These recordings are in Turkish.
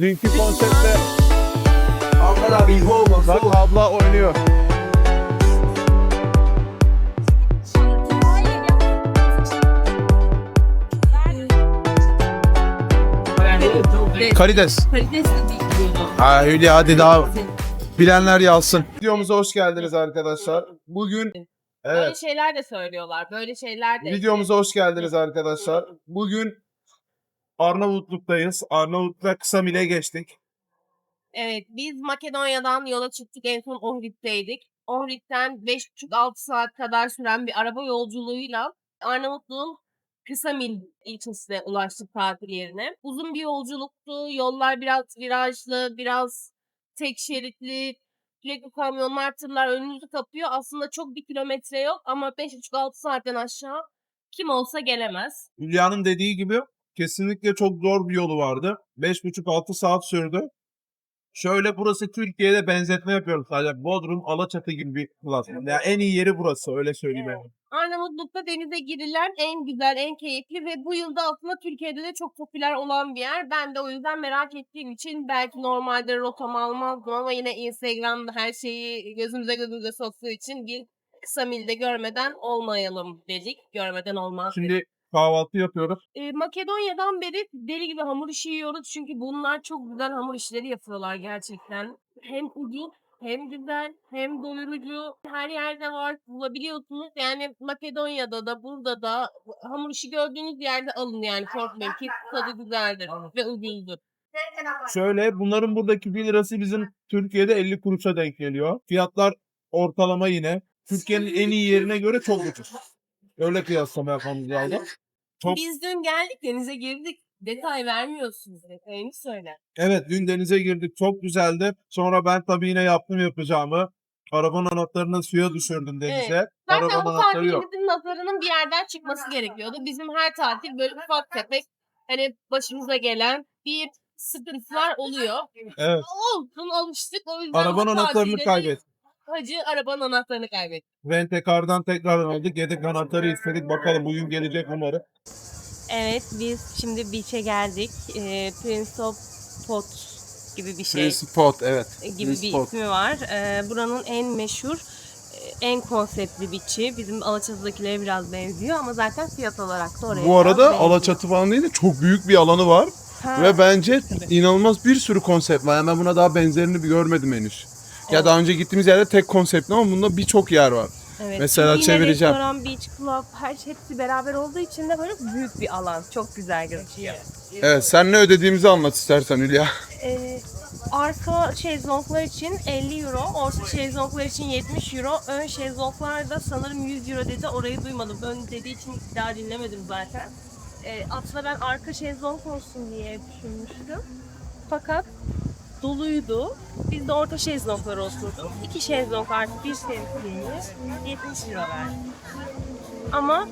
Dünkü konseptte Abla bir homo. bak abla oynuyor. Karides. Karides de değil. Ha Hülya hadi daha bilenler yazsın. Videomuza hoş geldiniz arkadaşlar. Bugün Böyle evet şeyler de söylüyorlar. Böyle şeyler de. videomuza hoş geldiniz arkadaşlar. Bugün Arnavutluk'tayız. Arnavutluğa kısa mile geçtik. Evet biz Makedonya'dan yola çıktık. En son Ohrid'deydik. Ohrid'den 5,5-6 saat kadar süren bir araba yolculuğuyla Arnavutluğun Kısamil ilçesine ulaştık tatil yerine. Uzun bir yolculuktu. Yollar biraz virajlı, biraz tek şeritli. Sürekli kamyonlar, tırlar önünüzü kapıyor. Aslında çok bir kilometre yok ama 5,5-6 saatten aşağı kim olsa gelemez. Hülya'nın dediği gibi kesinlikle çok zor bir yolu vardı. 5,5-6 saat sürdü. Şöyle burası Türkiye'de benzetme yapıyorum sadece. Bodrum, Alaçatı gibi bir platform. Yani en iyi yeri burası öyle söyleyeyim. Evet. yani. Arnavutluk'ta denize girilen en güzel, en keyifli ve bu yılda aslında Türkiye'de de çok popüler olan bir yer. Ben de o yüzden merak ettiğim için belki normalde rotamı almazdım ama yine Instagram'da her şeyi gözümüze gözümüze soktuğu için bir kısa milde görmeden olmayalım dedik. Görmeden olmaz dedik. Kahvaltı yapıyoruz. Ee, Makedonya'dan beri deli gibi hamur işi yiyoruz çünkü bunlar çok güzel hamur işleri yapıyorlar gerçekten. Hem ucuz hem güzel hem doyurucu her yerde var bulabiliyorsunuz. Yani Makedonya'da da burada da hamur işi gördüğünüz yerde alın yani korkmayın ki tadı güzeldir ve ucuzdur. Şöyle bunların buradaki 1 lirası bizim Türkiye'de 50 kuruşa denk geliyor. Fiyatlar ortalama yine. Türkiye'nin en iyi yerine göre çok ucuz. Öyle kıyaslama yapmamız lazım. Çok- Biz dün geldik denize girdik. Detay vermiyorsunuz detayını söyle. Evet dün denize girdik çok güzeldi. Sonra ben tabii yine yaptım yapacağımı. Arabanın anahtarını suya düşürdüm denize. Zaten Arabanın bu anahtarı yok. nazarının bir yerden çıkması gerekiyordu. Bizim her tatil böyle ufak tefek hani başımıza gelen bir sıkıntılar oluyor. Evet. Olsun alıştık o yüzden Arabanın bu anahtarını kaybettim. Hacı arabanın anahtarını kaybetti. Rentekar'dan tekrar aldık. Yedek anahtarı istedik. Bakalım bugün gelecek umarım. Evet biz şimdi beach'e geldik. Ee, Prince of Pot gibi bir şey Spot evet. gibi bir ismi var. Ee, buranın en meşhur e, en konseptli biçi. Bizim Alaçatı'dakilere biraz benziyor ama zaten fiyat olarak da oraya Bu biraz arada benziyor. Alaçatı falan değil de çok büyük bir alanı var. Ha, Ve bence inanılmaz bir sürü konsept var. Yani ben buna daha benzerini bir görmedim henüz. Ya daha önce gittiğimiz yerde tek konseptli ama bunda birçok yer var. Evet. Mesela Yine çevireceğim. Restoran, beach club, her şey hepsi beraber olduğu için de böyle büyük bir alan. Çok güzel gözüküyor. Evet sen ne ödediğimizi anlat istersen Hülya. Ee, arka şezlonglar için 50 euro, orta şezlonglar için 70 euro, ön şezlonglar da sanırım 100 euro dedi. Orayı duymadım. Ön dediği için daha dinlemedim zaten. Ee, aslında ben arka şezlong olsun diye düşünmüştüm. Fakat doluydu. Biz de orta şezlonglar olsun. İki şezlong artı bir şezlong 70 euro verdik. Ama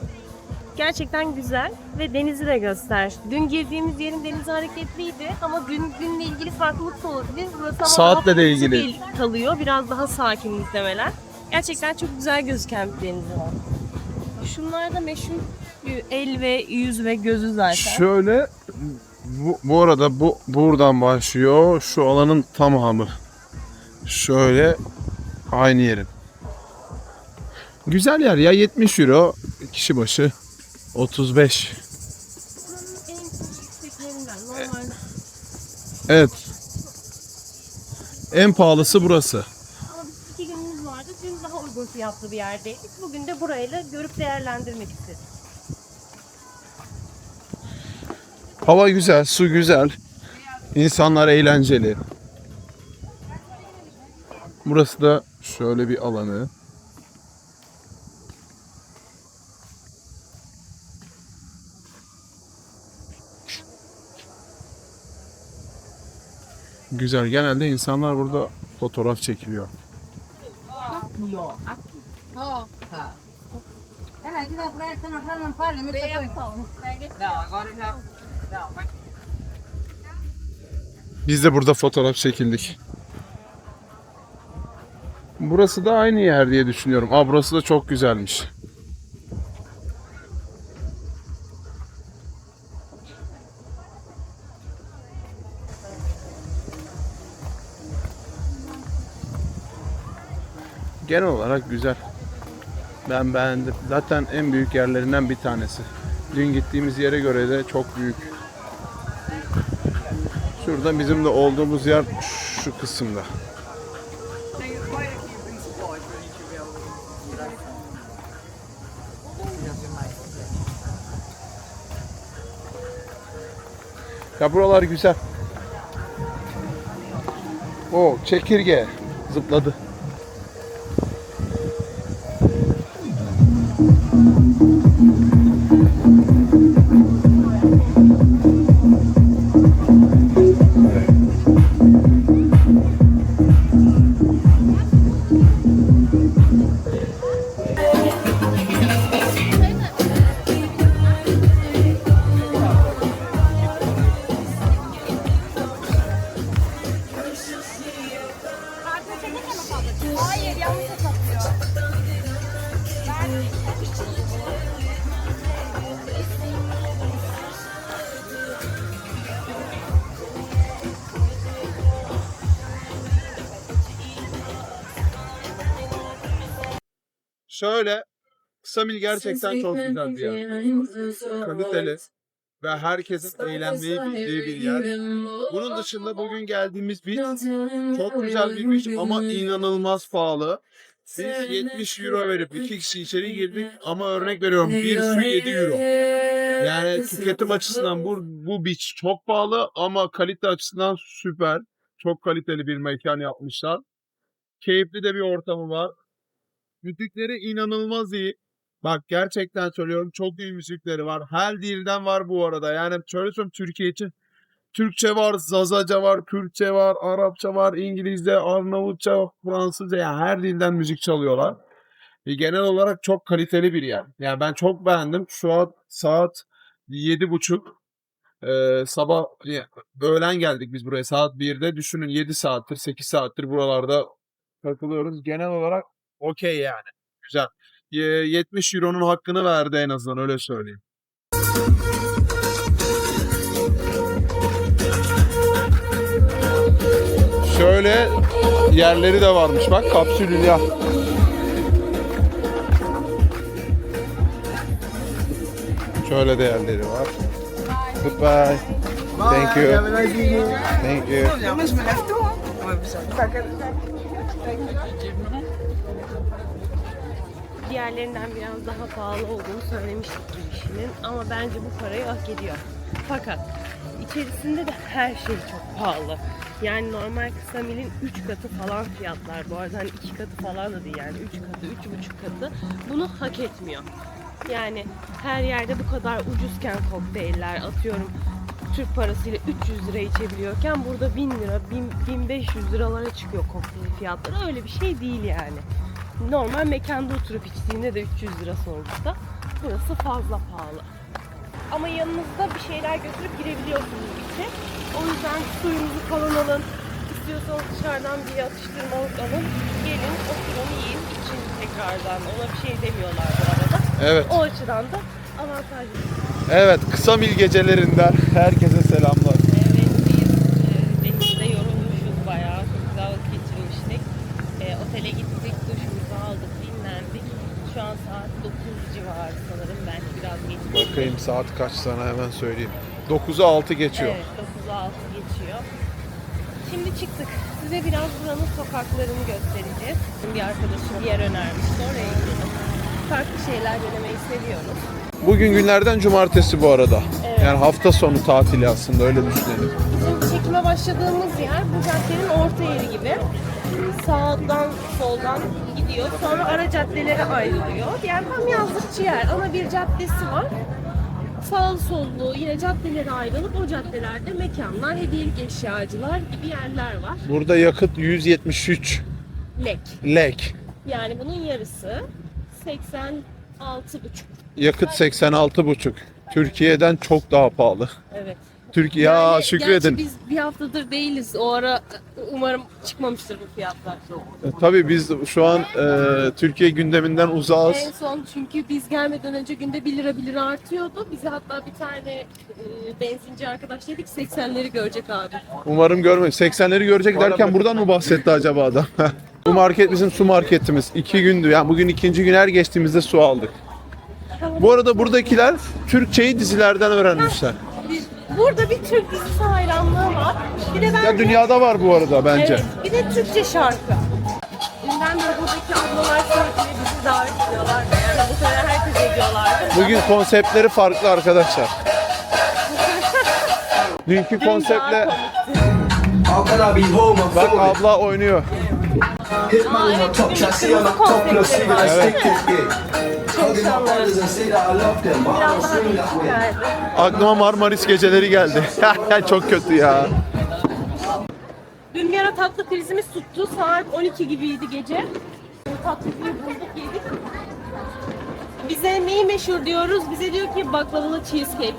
gerçekten güzel ve denizi de göster. Dün girdiğimiz yerin denizi hareketliydi ama dün günle ilgili farklılık da olabilir. Burası ama Saatle de ilgili. kalıyor. Biraz daha sakin muhtemelen. Gerçekten çok güzel gözüken bir denizi var. Şunlar da meşhur el ve yüz ve gözü zaten. Şöyle bu, bu arada bu buradan başlıyor. Şu alanın tamamı. Şöyle aynı yerin. Güzel yer ya 70 euro kişi başı 35. Buranın en yükseklerinden normal. Evet. En pahalısı burası. Ama iki günümüz vardı. Dün daha uygun fiyatlı bir yerdeydik. Bugün de burayla görüp değerlendirmek istedik. Hava güzel, su güzel. İnsanlar eğlenceli. Burası da şöyle bir alanı. Güzel. Genelde insanlar burada fotoğraf çekiliyor. Biz de burada fotoğraf çekildik. Burası da aynı yer diye düşünüyorum. Aa burası da çok güzelmiş. Genel olarak güzel. Ben beğendim. Zaten en büyük yerlerinden bir tanesi. Dün gittiğimiz yere göre de çok büyük. Şurada bizim de olduğumuz yer şu kısımda. Ya buralar güzel. O çekirge zıpladı. Şöyle Kısamil gerçekten çok güzel bir yer. Kaliteli ve herkesin eğlenmeyi bildiği bir yer. Bunun dışında bugün geldiğimiz beach çok güzel bir beach ama inanılmaz pahalı. Biz 70 euro verip iki kişi içeri girdik ama örnek veriyorum bir su 7 euro. Yani tüketim açısından bu, bu beach çok pahalı ama kalite açısından süper. Çok kaliteli bir mekan yapmışlar. Keyifli de bir ortamı var. Müzikleri inanılmaz iyi. Bak gerçekten söylüyorum çok iyi müzikleri var. Her dilden var bu arada. Yani şöyle söyleyeyim Türkiye için. Türkçe var, Zazaca var, Kürtçe var, Arapça var, İngilizce, Arnavutça, Fransızca yani her dilden müzik çalıyorlar. Ve genel olarak çok kaliteli bir yer. Yani ben çok beğendim. Şu an saat yedi buçuk. Ee, sabah ya, öğlen geldik biz buraya saat 1'de. Düşünün 7 saattir, 8 saattir buralarda takılıyoruz. Genel olarak okey yani. Güzel. Ye- 70 euronun hakkını verdi en azından öyle söyleyeyim. Şöyle yerleri de varmış bak kapsül ya. Şöyle de yerleri var. Goodbye. Thank you. Thank you. Diğerlerinden biraz daha pahalı olduğunu söylemiştik girişinin ama bence bu parayı hak ediyor. Fakat içerisinde de her şey çok pahalı. Yani normal kısa milin 3 katı falan fiyatlar. Bu arada hani 2 katı falan da değil yani 3 katı, 3,5 katı. Bunu hak etmiyor. Yani her yerde bu kadar ucuzken kokteyller atıyorum Türk parasıyla 300 lira içebiliyorken burada 1000 lira, 1000, 1500 liralara çıkıyor kokteyl fiyatları. Öyle bir şey değil yani. Normal mekanda oturup içtiğinde de 300 lira sonuçta. Burası fazla pahalı. Ama yanınızda bir şeyler götürüp girebiliyorsunuz içe. O yüzden suyunuzu falan alın. İstiyorsanız dışarıdan bir atıştırmalık alın. Gelin oturun yiyin için tekrardan. Ona bir şey demiyorlar bu arada. Evet. O açıdan da avantajlı. Evet kısa mil gecelerinden herkese selamlar. Evet biz e, denizde yorulmuşuz bayağı. Çok güzel vakit geçirmiştik. E, otele gittik, duşumuzu aldık, dinlendik. Şu an saat 9 civarı sanırım. Belki biraz geç. Bakayım saat kaç sana hemen söyleyeyim. 9'a 6 geçiyor. Evet 9'a 6 geçiyor. Şimdi çıktık. Size biraz buranın sokaklarını göstereceğiz. Bir arkadaşım bir yer önermişti. Oraya gidelim. Farklı şeyler denemeyi seviyoruz. Bugün günlerden cumartesi bu arada. Evet. Yani hafta sonu tatili aslında öyle düşünelim. Bizim çekime başladığımız yer bu caddenin orta yeri gibi. Sağdan soldan gidiyor. Sonra ara caddelere ayrılıyor. Yani tam yazlıkçı yer. Ana bir caddesi var. Sağlı sollu yine caddelere ayrılıp o caddelerde mekanlar, hediyelik eşyacılar gibi yerler var. Burada yakıt 173 Lek. lek. Yani bunun yarısı 86,5. Yakıt 86,5. Türkiye'den çok daha pahalı. Evet. Türkiye ya Yani şükredin. Gerçi biz bir haftadır değiliz. O ara umarım çıkmamıştır bu fiyatlar. E, Tabii biz şu an e, Türkiye gündeminden uzağız. En son çünkü biz gelmeden önce günde 1 lira 1 lira artıyordu. Bize hatta bir tane e, benzinci arkadaş dedik 80'leri görecek abi. Umarım görmeyiz. 80'leri görecek derken buradan mı bahsetti acaba adam? Bu market bizim su marketimiz. İki gündü. Yani bugün ikinci gün her geçtiğimizde su aldık. Bu arada buradakiler Türkçeyi dizilerden öğrenmişler. Burada bir Türk dizisi hayranlığı var. Bir de ben Ya dünyada var bu arada bence. Evet, bir de Türkçe şarkı. Dünden beri buradaki ablalar sürekli bizi davet ediyorlar. Yani bu sefer herkes ediyorlardı. Bugün konseptleri farklı arkadaşlar. Dünkü konseptle How I be bak abla oynuyor. My top see a top plus, I stick yeah. Aklıma Marmaris geceleri geldi. Çok kötü ya. Dün bir ara tatlı krizimiz tuttu. Saat 12 gibiydi gece. Tatlıyı bulduk yedik. Bize neyi meşhur diyoruz? Bize diyor ki baklavalı cheesecake.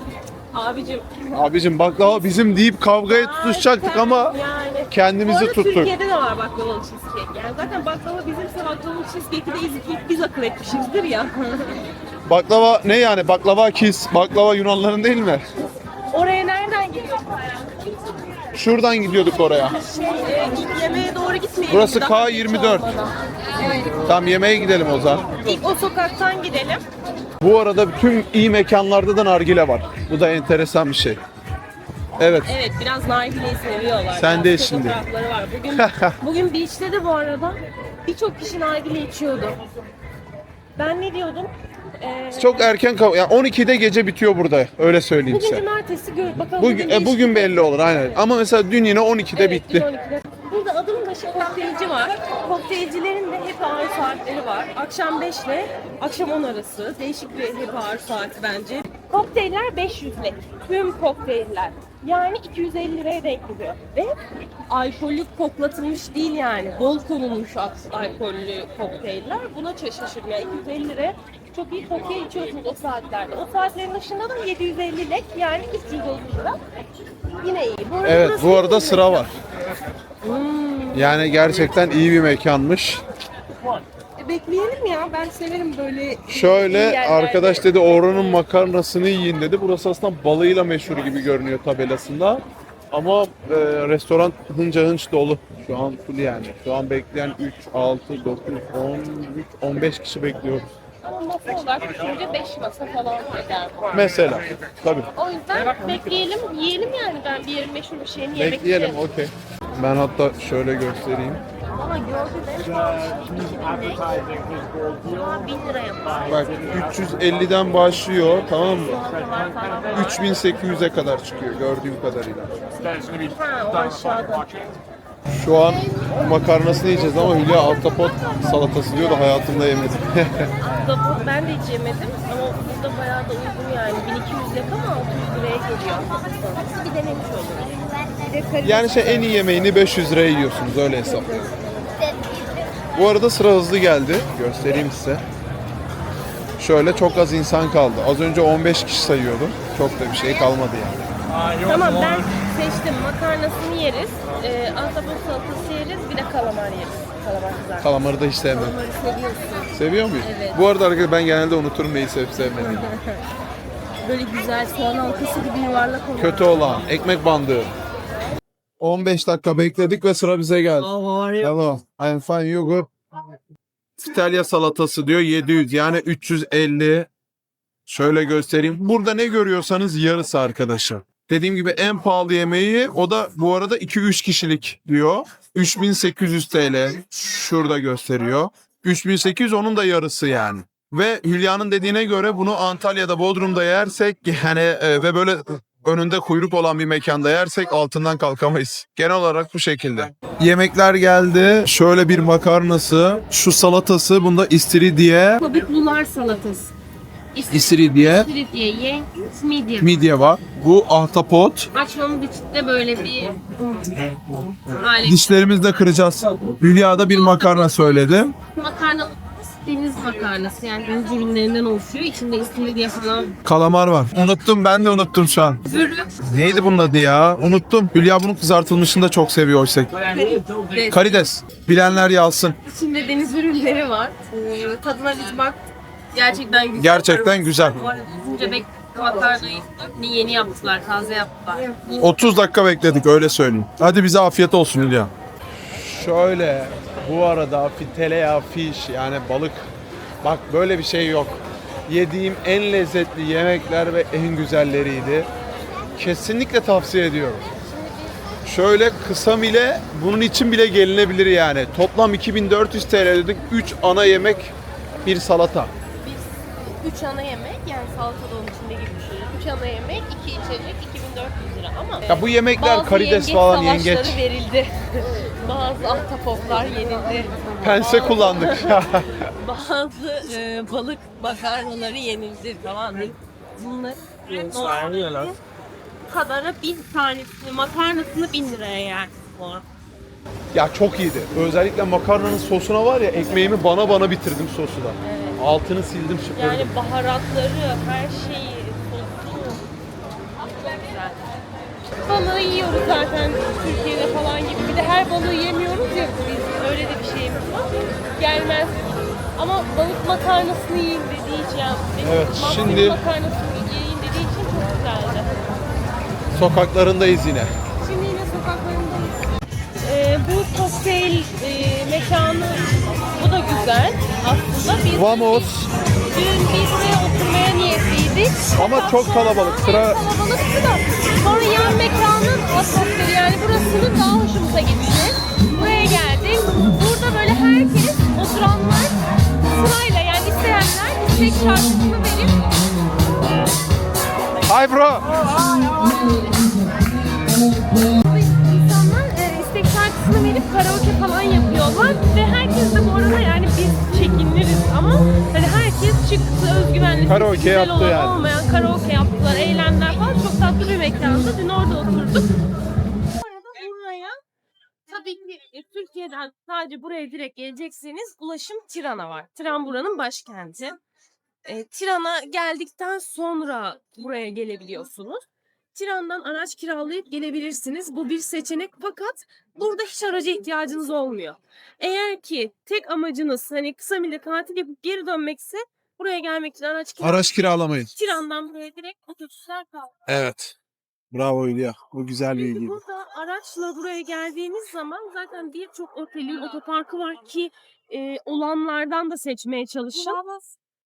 Abicim. Abicim baklava bizim deyip kavgaya tutuşacaktık ama yani. kendimizi Bu arada tuttuk. Türkiye'de de var baklavalı cheesecake. Yani zaten baklava bizimse baklavalı cheesecake'i de ilk biz akıl etmişizdir ya. baklava ne yani? Baklava kiss. Baklava Yunanların değil mi? Oraya nereden gidiyoruz? Şuradan gidiyorduk oraya. Şey, e, ilk yemeğe doğru gitmeyelim. Burası Daha geç K24. olmadan. Tam yemeğe gidelim o zaman. İlk o sokaktan gidelim. Bu arada tüm iyi mekanlarda da nargile var. Bu da enteresan bir şey. Evet. Evet biraz nargileyi seviyorlar. Sen Biraz de şimdi. fotoğrafları var. Bugün, bugün beach'te de bu arada birçok kişi nargile içiyordu. Ben ne diyordum? Ee, Çok erken kav- yani 12'de gece bitiyor burada. Öyle söyleyeyim Bugün size. cumartesi gör bakalım. Bugün e, beach- bugün belli olur aynen. Ama mesela dün yine 12'de Evet, bitti. dün 12'de. Başı kokteylci var. Kokteylcilerin de hep ağır saatleri var. Akşam 5 ile akşam 10 arası. Değişik bir hep ağır saati bence. Kokteyller 500 lira. Tüm kokteyller. Yani 250 liraya denk geliyor. Ve alkollü koklatılmış değil yani. Bol konulmuş al- alkollü kokteyller. Buna. Yani 250 liraya çok iyi kokteyl içiyorsunuz o saatlerde. O saatlerin dışında da 750 lek yani 350 lira. Yine iyi. Bu arada Evet bu arada sıra var. Yani gerçekten iyi bir mekanmış. Bekleyelim ya. Ben severim böyle Şöyle arkadaş dedi oranın makarnasını yiyin dedi. Burası aslında balığıyla meşhur gibi görünüyor tabelasında. Ama e, restoran hınca hınç dolu. Şu an full yani. Şu an bekleyen 3, 6, 9, 13, 15 kişi bekliyoruz. Ama masa olarak düşünce 5 masa falan eder. Mesela. Tabii. O yüzden bekleyelim, yiyelim yani. Ben bir yerin meşhur bir şeyini yemek Bekleyelim isterim. okey. Ben hatta şöyle göstereyim. Ama gördüm en pahalı Aa, 1000 lira yapar. Bak 350'den başlıyor tamam mı? Salatalar falan var. 3800'e kadar çıkıyor gördüğüm kadarıyla. Ha o aşağıda. Şu an makarnasını yiyeceğiz ama Hülya ahtapot salatası diyor da hayatımda yemedim. Ahtapot ben de hiç yemedim ama burada bayağı da uygun yani. 1200 lira ama 600 liraya geliyor. Bir denemiş oluyoruz. Yani şey en iyi yemeğini 500 liraya yiyorsunuz öyle hesap. Bu arada sıra hızlı geldi. Göstereyim size. Şöyle çok az insan kaldı. Az önce 15 kişi sayıyordum. Çok da bir şey kalmadı yani. Tamam ben seçtim. Makarnasını yeriz. E, ahtapot salatası yeriz. Bir de kalamar yeriz. Kalamar güzel. Kalamarı da hiç sevmem. Kalamarı seviyorsun. Seviyor muyum? Evet. Bu arada arkadaşlar ben genelde unuturum neyi sevip sevmediğimi. Böyle güzel soğan halkası gibi yuvarlak olan. Kötü olan ekmek bandı. 15 dakika bekledik ve sıra bize geldi. Hello, I'm fine, you good? İtalya salatası diyor 700 yani 350. Şöyle göstereyim. Burada ne görüyorsanız yarısı arkadaşlar. Dediğim gibi en pahalı yemeği o da bu arada 2-3 kişilik diyor. 3800 TL şurada gösteriyor. 3800 onun da yarısı yani. Ve Hülya'nın dediğine göre bunu Antalya'da Bodrum'da yersek yani e, ve böyle önünde kuyruk olan bir mekanda yersek altından kalkamayız. Genel olarak bu şekilde. Yemekler geldi. Şöyle bir makarnası, şu salatası, bunda istiridye, Kabuklular salatası. istiridye, İstiridye, ye, midye. midye var. Bu ahtapot. Açmamız için de böyle bir alet. Dişlerimizi de kıracağız. Hülya da bir makarna söyledi. Makarna deniz makarnası yani deniz ürünlerinden oluşuyor. İçinde istiridye falan. Kalamar var. Unuttum ben de unuttum şu an. Bürü. Neydi bunun adı ya? Unuttum. Hülya bunun kızartılmışını da çok seviyor oysa. Karides. Karides. Bilenler yazsın. İçinde deniz ürünleri var. Ee, tadına biz bak. Gerçekten güzel. Gerçekten güzel. Bu arada Uzunca bek makarnayı yeni yaptılar, taze yaptılar. 30 dakika bekledik öyle söyleyeyim. Hadi bize afiyet olsun Hülya. Şöyle bu arada fitelea fish yani balık. Bak böyle bir şey yok. Yediğim en lezzetli yemekler ve en güzelleriydi. Kesinlikle tavsiye ediyorum. Şöyle kısa bile bunun için bile gelinebilir yani. Toplam 2400 TL dedik. 3 ana yemek, bir salata. Biz 3 ana yemek yani salata da onun içinde gibi düşünün. 3 ana yemek, 2 içecek, 2400 lira ama Ya bu yemekler bazı karides yengeç falan savaşları yengeç. verildi. bazı ahtapotlar yenildi. Pense Bazı- kullandık. Bazı e, balık makarnaları yenildi falan. Bunlar normalde kadara bin tanesini makarnasını bin liraya yer. ya çok iyiydi. Özellikle makarnanın sosuna var ya ekmeğimi bana bana bitirdim sosu da. Altını sildim süpürdüm. Yani baharatları, her şeyi, sosu. Balığı yiyoruz zaten Türkiye'de falan. Bir de her balığı yemiyoruz ya biz. Öyle de bir şeyimiz var. Gelmez. Ama balık makarnasını yiyin dediği için yani. Evet, mafya şimdi- makarnasını yiyin dediği için çok güzeldi. Sokaklarındayız yine. Şimdi yine sokaklarındayız. Ee, bu kokteyl e, mekanı bu da güzel aslında. Biz Vamos. Dün biz buraya oturmaya niyetliydik. Ama çok kalabalık, sıra- kalabalıktı da. Sonra yan mekanın atmosferi yani burasının daha hoşumuza gitti. Buraya geldik. Burada böyle herkes oturanlar sırayla yani isteyenler istek şarkısını verip Hi bro. Özgüvenli Karaoke güzel yaptı olan yani. olmayan karaoke yaptılar eğlendiler falan çok tatlı bir mekanda dün orada oturduk. Bu arada buraya tabii ki e, Türkiye'den sadece buraya direkt gelecekseniz ulaşım Tirana var. Tiran buranın başkenti. E, Tiran'a geldikten sonra buraya gelebiliyorsunuz. Tiran'dan araç kiralayıp gelebilirsiniz. Bu bir seçenek fakat burada hiç araca ihtiyacınız olmuyor. Eğer ki tek amacınız hani kısa bir tatil yapıp geri dönmekse buraya gelmek için araç kiralayıp Araç kiralamayın. Tiran'dan buraya direkt otobüsler kaldı. Evet. Bravo İlya. Bu güzel bir Çünkü bilgi. burada araçla buraya geldiğiniz zaman zaten birçok otelin otoparkı var ki e, olanlardan da seçmeye çalışın.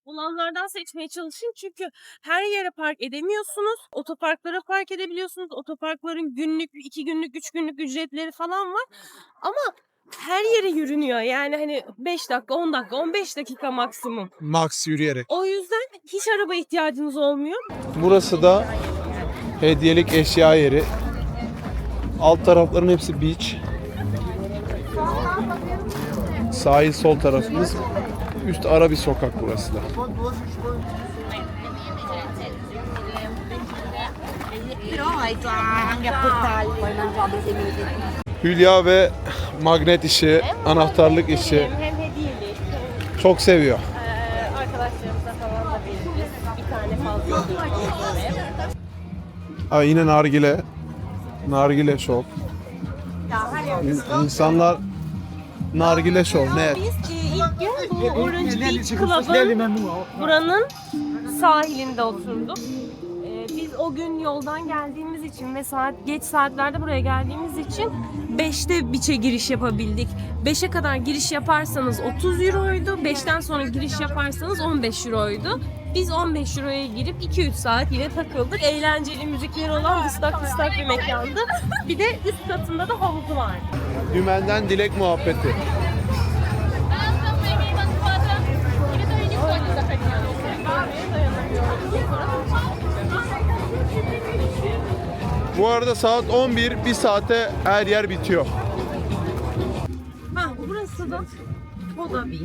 Olanlardan seçmeye çalışın çünkü her yere park edemiyorsunuz. Otoparklara park edebiliyorsunuz. Otoparkların günlük, iki günlük, üç günlük ücretleri falan var. Ama her yere yürünüyor. Yani hani 5 dakika, 10 dakika, 15 dakika maksimum. Max yürüyerek. O yüzden hiç araba ihtiyacınız olmuyor. Burası da hediyelik eşya yeri. Alt tarafların hepsi beach. Sahil sol tarafımız. Üst ara bir sokak burası da. Hülya ve magnet işi, anahtarlık işi Hem hediyelik hem çok seviyor. Ee, arkadaşlarımıza falan da veririz. Bir tane fazla böyle. Aa, yine nargile. Nargile şov. İn- İnsanlar nargile şov ne? Biz e, ilk gün bu Orange Beach Club'ın buranın sahilinde oturduk. O gün yoldan geldiğimiz için ve saat geç saatlerde buraya geldiğimiz için 5'te biçe giriş yapabildik. 5'e kadar giriş yaparsanız 30 euroydu. 5'ten sonra giriş yaparsanız 15 euroydu. Biz 15 euroya girip 2-3 saat yine takıldık. Eğlenceli müzikleri olan ıslak ıslak bir mekandı. Bir de üst katında da havuzu vardı. Dümenden dilek muhabbeti. Bu arada saat 11, bir saate her yer bitiyor. Ha, burası da Poda Beach.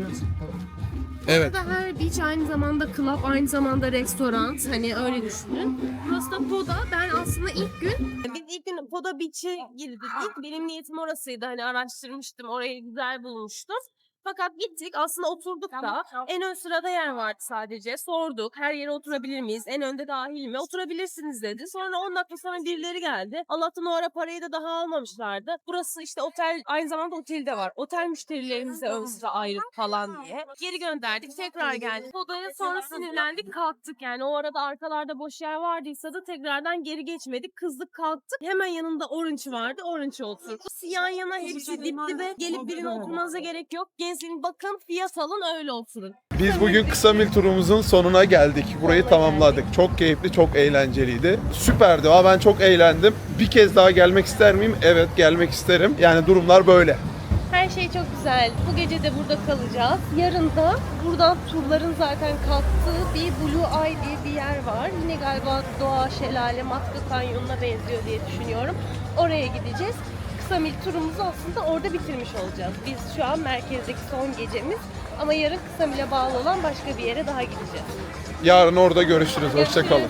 Evet. Burada her beach aynı zamanda club, aynı zamanda restoran. Hani öyle düşünün. Burası da Poda. Ben aslında ilk gün... Biz ilk gün Poda Beach'e girdik. Benim niyetim orasıydı. Hani araştırmıştım. Orayı güzel bulmuştum. Fakat gittik aslında oturduk da en ön sırada yer vardı sadece. Sorduk her yere oturabilir miyiz? En önde dahil mi? Oturabilirsiniz dedi. Sonra 10 dakika sonra birileri geldi. Allah'tan o ara parayı da daha almamışlardı. Burası işte otel aynı zamanda otel de var. Otel müşterilerimize ön sıra ayrı falan diye. Geri gönderdik tekrar geldik. Odaya sonra sinirlendik kalktık yani. O arada arkalarda boş yer vardıysa da tekrardan geri geçmedik. Kızdık kalktık. Hemen yanında Orange vardı. Orange'a oturduk. Yan yana hepsi dip dibe. Gelip birine oturmanıza gerek yok. Gezin bakın fiyat alın öyle oturun. Biz bugün kısa mil turumuzun sonuna geldik. Burayı tamamladık. Çok keyifli, çok eğlenceliydi. Süperdi. Aa, ben çok eğlendim. Bir kez daha gelmek ister miyim? Evet, gelmek isterim. Yani durumlar böyle. Her şey çok güzel. Bu gece de burada kalacağız. Yarın da buradan turların zaten kalktığı bir Blue Eye diye bir yer var. Yine galiba doğa, şelale, Matka Kanyonu'na benziyor diye düşünüyorum. Oraya gideceğiz. Kısa turumuzu aslında orada bitirmiş olacağız. Biz şu an merkezdeki son gecemiz. Ama yarın kısa mile bağlı olan başka bir yere daha gideceğiz. Yarın orada görüşürüz. Hoşçakalın.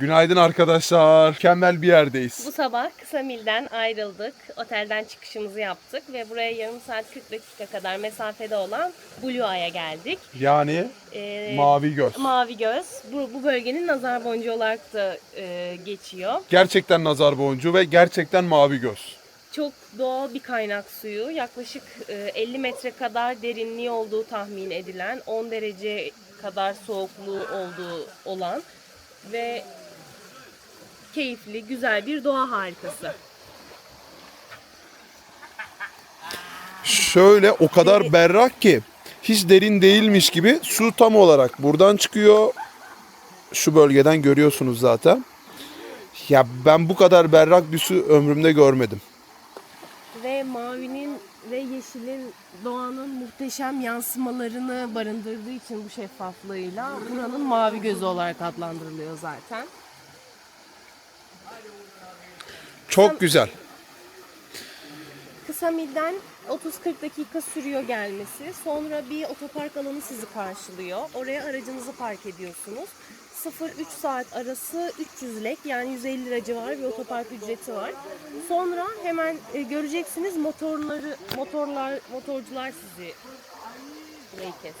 Günaydın arkadaşlar. Mükemmel bir yerdeyiz. Bu sabah kısa milden ayrıldık. Otelden çıkışımızı yaptık ve buraya yarım saat 40 dakika kadar mesafede olan Blue Eye'a geldik. Yani Ee, mavi göz. Mavi göz. Bu, bu bölgenin nazar boncuğu olarak da e, geçiyor. Gerçekten nazar boncuğu ve gerçekten mavi göz. Çok doğal bir kaynak suyu. Yaklaşık e, 50 metre kadar derinliği olduğu tahmin edilen, 10 derece kadar soğukluğu olduğu olan ve keyifli, güzel bir doğa harikası. Şöyle o kadar berrak ki hiç derin değilmiş gibi su tam olarak buradan çıkıyor. Şu bölgeden görüyorsunuz zaten. Ya ben bu kadar berrak bir su ömrümde görmedim. Ve mavinin ve yeşilin doğanın muhteşem yansımalarını barındırdığı için bu şeffaflığıyla buranın mavi gözü olarak adlandırılıyor zaten. Çok güzel. Kısa milden 30-40 dakika sürüyor gelmesi. Sonra bir otopark alanı sizi karşılıyor. Oraya aracınızı park ediyorsunuz. 0-3 saat arası 300 lek yani 150 lira civarı bir otopark ücreti var. Sonra hemen e, göreceksiniz motorları, motorlar, motorcular sizi kes.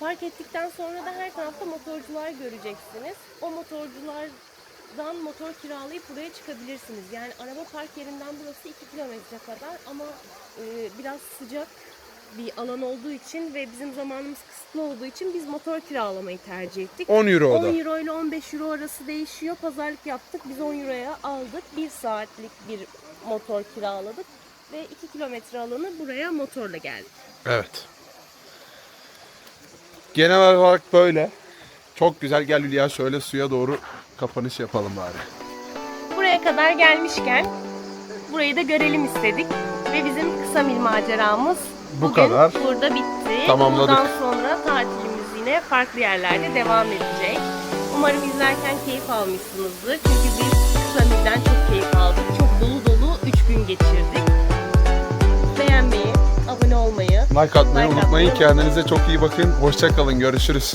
Park ettikten sonra da her tarafta motorcular göreceksiniz. O motorculardan motor kiralayıp buraya çıkabilirsiniz. Yani araba park yerinden burası 2 kilometre kadar ama e, biraz sıcak bir alan olduğu için ve bizim zamanımız kısıtlı olduğu için biz motor kiralamayı tercih ettik. 10 euro o 10 da. euro ile 15 euro arası değişiyor. Pazarlık yaptık. Biz 10 euroya aldık. 1 saatlik bir motor kiraladık. Ve 2 kilometre alanı buraya motorla geldik. Evet. Genel olarak böyle. Çok güzel. Gel Hülya şöyle suya doğru kapanış yapalım bari. Buraya kadar gelmişken burayı da görelim istedik. Ve bizim kısa mil maceramız Bu bugün kadar. burada bitti. Tamamladık. Bundan sonra tatilimiz yine farklı yerlerde devam edecek. Umarım izlerken keyif almışsınızdır. Çünkü biz kısa milden çok keyif aldık. Çok dolu dolu 3 gün geçirdik. Beğenmeyi, abone olmayı, Like atmayı unutmayın. Kendinize çok iyi bakın. Hoşçakalın. Görüşürüz.